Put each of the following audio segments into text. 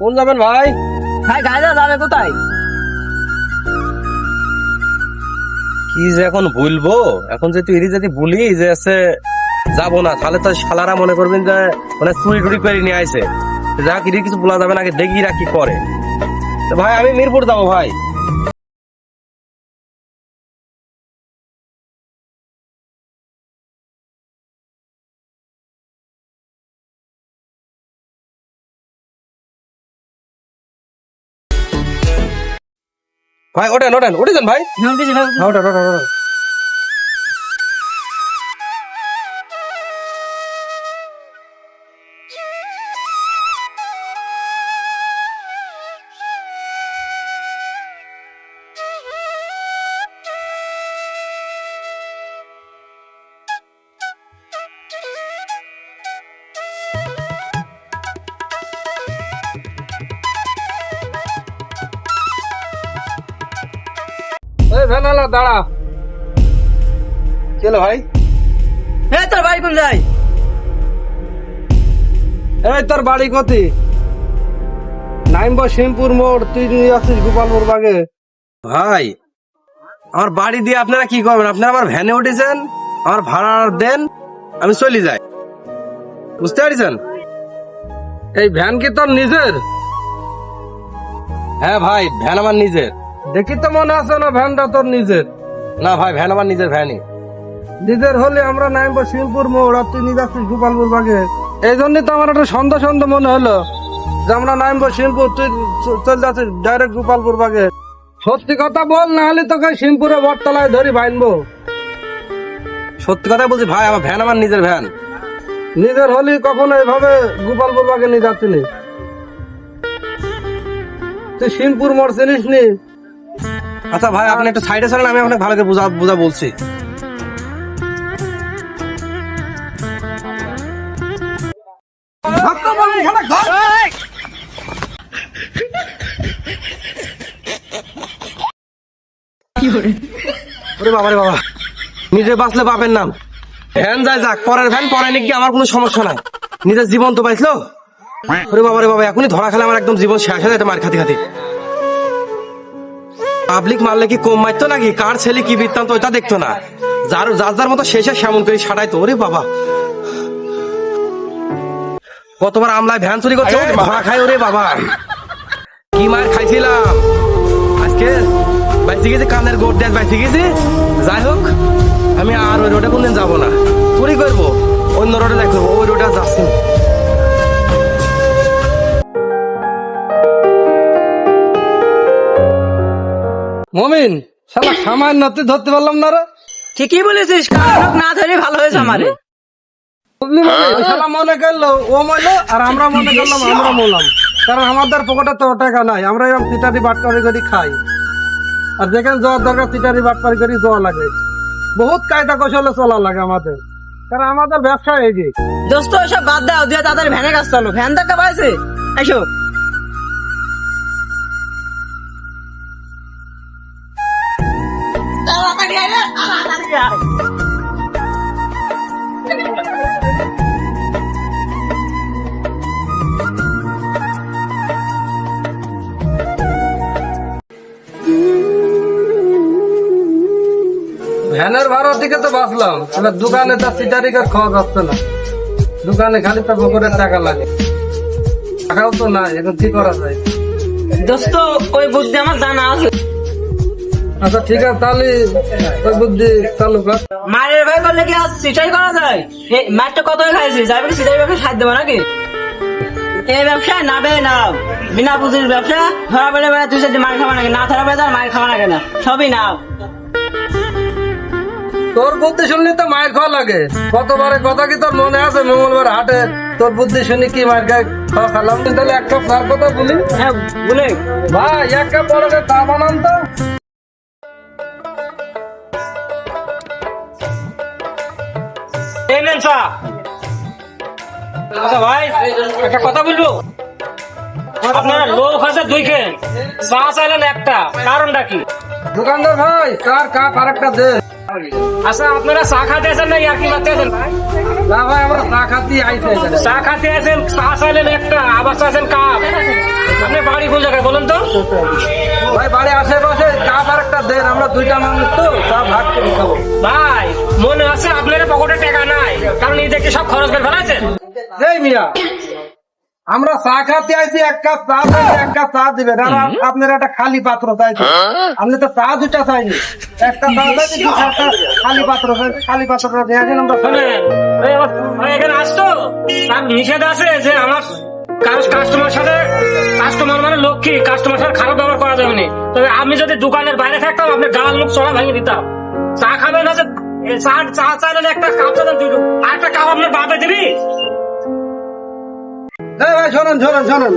কোন যাবেন ভাই? ভাই গাড়িটা যাবে কোথায়? কি যে এখন ভুলবো? এখন যে তুই যদি বলি যে আছে যাব না। তাহলে তো শালারা মনে করবেন যে মানে চুরি টুরি করে নিয়ে আইছে। যা কি কিছু বলা যাবে না আগে দেখি কি করে। ভাই আমি মিরপুর যাব ভাই। ভাই ওঠেন ওঠেন উঠে যান ভাই। হ্যাঁ, ওঠেন ওঠেন ওঠেন। ভ্যানালা দাঁড়া। চলো ভাই। হ্যাঁ তোর বাড়ি কোন যাই এই তোর বাড়ি কতি নাইমব শিমপুর মোড় তুই আসিস গোপালপুর বাগে। ভাই আমার বাড়ি দিয়ে আপনারা কি করবেন? আপনারা আমার ভ্যানে উঠেছেন আমার ভাড়া দেন আমি চলে যাই। বুঝতে পারছেন? এই ভ্যান কি তোর নিজের? হ্যাঁ ভাই ভ্যান আমার নিজের। দেখি তো মনে আছে না ভ্যানটা তোর নিজের? না ভাই ভ্যান আমার নিজের ভ্যানই। নিজের হলে আমরা নামবো শিবপুর মোড় আর তুই নিয়ে যাচ্ছিস গোপালপুর বাগে। এই জন্যই তো আমার একটা সন্দেহ সন্দেহ মনে হলো যে আমরা নামবো শিবপুর তুই চলে যাচ্ছিস ডাইরেক্ট গোপালপুর বাগে। সত্যি কথা বল না হলে তোকে শিবপুরে বটতলায় ধরি ভাইনবো সত্যি কথা বলছি ভাই আমার ভ্যান আমার নিজের ভ্যান। নিজের হলে কখনো এভাবে গোপালপুর বাগে নিয়ে যাচ্ছিলি তুই শিবপুর মোড় চিনিস নি আচ্ছা ভাই, আপনি একটু সাইডে সরেন আমি আপনাকে ভালো করে বুঝা বুঝা বলছি। ওরে বাবা রে বাবা। নিজে বাঁচলে বাপের নাম। ভ্যান যায় যাক, পরের ভ্যান, পরে নাকি আমার কোনো সমস্যা নাই। নিজের জীবন তো পাইছিল ওরে বাবা রে বাবা, এখনই ধরা খেলে আমার একদম জীবন শেষ হয়ে যেত মার খাতে খাতে। পাবলিক মারলে কি কম মারতো নাকি? কার ছেলে কি বৃত্তান্ত ওইটা দেখতো না। যার যার যার মতো শেষে সেমন করে সাটাইতো ওরে বাবা। কতবার আমলায় ভ্যান চুরি করছে ধরা খাই ওরে বাবা। কি মার খাইছিলাম? আজকে বাইসে গেছি কানের গোট দেশ বাইসে গেছি। যাই হোক আমি আর ওই রোডে কোনদিন যাব না। চুরি করব। মমিন শালা সামান্য তুই ধরতে পারলাম না রে। ঠিকই বলেছিস কারণ না ধরে ভালো হয়েছে আমারে। ওই শালা মনে করল ও আর আমরা মনে করলাম আমরা কারণ আমাদের পকেটে তো টাকা নাই আমরা এরকম চিটারি বাটপারি করে খাই। আর যেখানে যাওয়ার দরকার চিটারি বাটপারি করে যাওয়া লাগে। বহুত কায়দা কৌশলে চলা লাগে আমাদের। কারণ আমাদের ব্যবসা এই যে। দোস্ত বাদ দাও দিয়ে তাড়াতাড়ি ভ্যানে কাজ চালো ভ্যান দেখা পাইছে। এসো ভ্যানের ভাড়ার দিকে তো বাঁচলাম। এবার দোকানে তো চিটারি কার খাওয়া যাচ্ছে না। দোকানে খালি তো বকরের টাকা লাগে। টাকাও তো নাই, এখন কি করা যায়? দোস্ত, ওই বুদ্ধি আমার জানা আছে। আচ্ছা ঠিক আছে তাহলে ওই বুদ্ধি চালু কর। মায়ের ভাই করলে কি আজ সিটাই করা যায়? মারটা কত খাইছি? যাবে কি সিটাই ব্যবসা সাথ দেবো নাকি? এই ব্যবসা? না বে না। বিনা পুঁজির ব্যবসা? ধরা পেলে বেড়া তুই যদি মার খাওয়া নাকি? না ধরা পেলে তার মায়ের খাওয়া লাগে না। সবই না তোর বুদ্ধি শুনলি তো মায়ের খাওয়া লাগে। কতবারে কথা কি তোর মনে আছে? মঙ্গলবার হাটে তোর বুদ্ধি শুনি কি মায়ের গায়ে খাওয়া খালাম? তাহলে এক কাপ তার কথা বলি। হ্যাঁ বলে। ভাই এক কাপ বড় চা বানান তো। এই নেন চা। আচ্ছা ভাই একটা কথা বলব? আপনারা লোক আছে চা চাইলেন একটা কারণটা কি? দোকানদার ভাই কার কাপ আরেকটা দে। আচ্ছা আপনারা চা খাতে আছেন না ইয়ার্কি মারতে আছেন? ভাই না ভাই আমরা চা খাতি আইছে চা খাতে আছেন চা চাইলেন একটা আবার চাইছেন কাপ। আপনি বাড়ি কোন জায়গায় বলুন তো? ভাই বাড়ি আশেপাশে কাপ আর একটা দেন আমরা দুইটা মানুষ তো চা ভাগ করে খাব। সব খরচ করে ফেলাছেন এই মিয়া। আমরা চা খাতে আইছি এক কাপ চা চাইছি এক কাপ চা আপনার একটা খালি পাত্র চাইছি। আপনি তো চা দুটা চাইনি। একটা চা চাইছি একটা খালি পাত্র খালি পাত্রটা দিয়ে আসেন আমরা এখানে আসতো? তার নিষেধ আছে যে আমার কাস্টমার সাথে কাস্টমার মানে লক্ষ্মী কাস্টমার সাথে খারাপ ব্যবহার করা যাবে না। তবে আমি যদি দোকানের বাইরে থাকতাম আপনি গাল মুখ চড়া ভেঙে দিতাম। চা খাবেন আছে চা চা চাইলেন একটা কাপ দুটো। আর একটা কাপ আপনার বাপে দিবি ভাই শোনেন শোনেন শোনেন।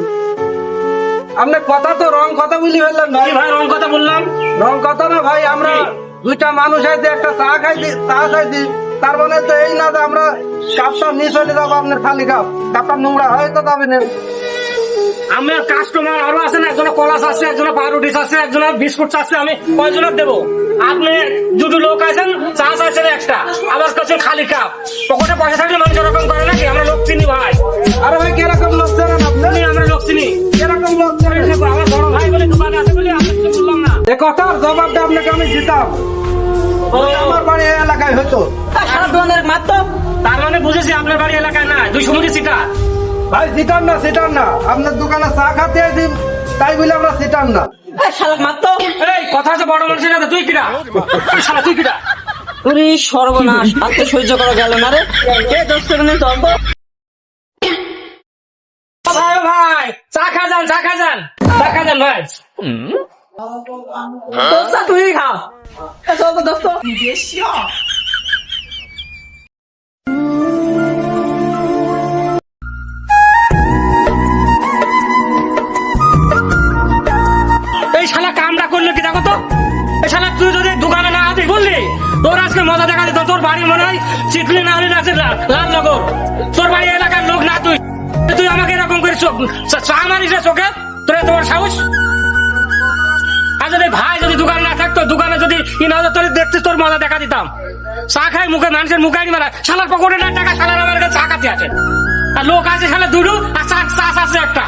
আপনি কথা তো রং কথা বলি ফেললেন ভাই। ভাই রং কথা বললাম? রং কথা না ভাই আমরা দুইটা মানুষ আইছি একটা চা খাইছি চা খাইছি। তার মানে তো এই না যে আমরা কাপটা নিয়ে চলে যাব আপনার খালি কাপ। কাপটা নোংরা হয়তো যাবে না আমার কাস্টমার আরও আছে না একজনের কলাস আছে একজনের পাউরুটিস আছে একজনের বিস্কুট আছে আমি কয়জনের দেবো? আপনি দুটো লোক আছেন চা চাইছেন একটা। আবার কাছে খালি কাপ। পকেটে পয়সা থাকলে মানুষ এরকম করে নাকি? আমরা লোক চিনি ভাই। আরে ভাই কীরকম লোক জানেন আপনি? আমরা লোক চিনি। কীরকম লোক জানেন? আমার বড় ভাই বলে দোকানে আছে বলে আমি কিছু বললাম না। এ কথার জবাবটা আপনাকে আমি দিতাম। আমার বাড়ি এলাকায় হতো। আর সারা দোকানের মারতো তার মানে বুঝেছি আপনার বাড়ি এলাকায় না। দুই সমুদ্র সিটা ভাই সিটার না সিটার না। আপনার দোকানে চা খাতে আইছি তাই বলে আমরা সিটার না। শালাক মারতো এই কথা আছে বড় মানুষের সাথে। তুই কিরা? শালা তুই কিরা? পুরি সর্বনাশ। আর তো সহ্য করা গেল না রে। কে দশ তর্ক ভাই ভাই চা খা যান চা খা যান। চা খা যান ভাই। দোস্ত তুই খা। দোস্ত। তোর আজকে মজা দেখা দিত তোর বাড়ি মনে হয় চিটলি না হলে আছে লালনগর। তোর বাড়ি এলাকার লোক না তুই। তুই আমাকে এরকম করে চা- মারিস না চোখে? তোর তোমার সাহস? আর যদি ভাই যদি দোকানে না থাকতো, দোকানে যদি ই না তোর দেখতে তোর মজা দেখা দিতাম। চা খাই মুখে, মানুষের মুখে আনি মারা। শালার পকেটে না টাকা, শালার আমার কাছে চা খাতে আছে। আর লোক আছে শালা দুটো, আর চা চা আছে একটা।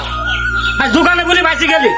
আর দোকানে বলি বাইসি গেলি।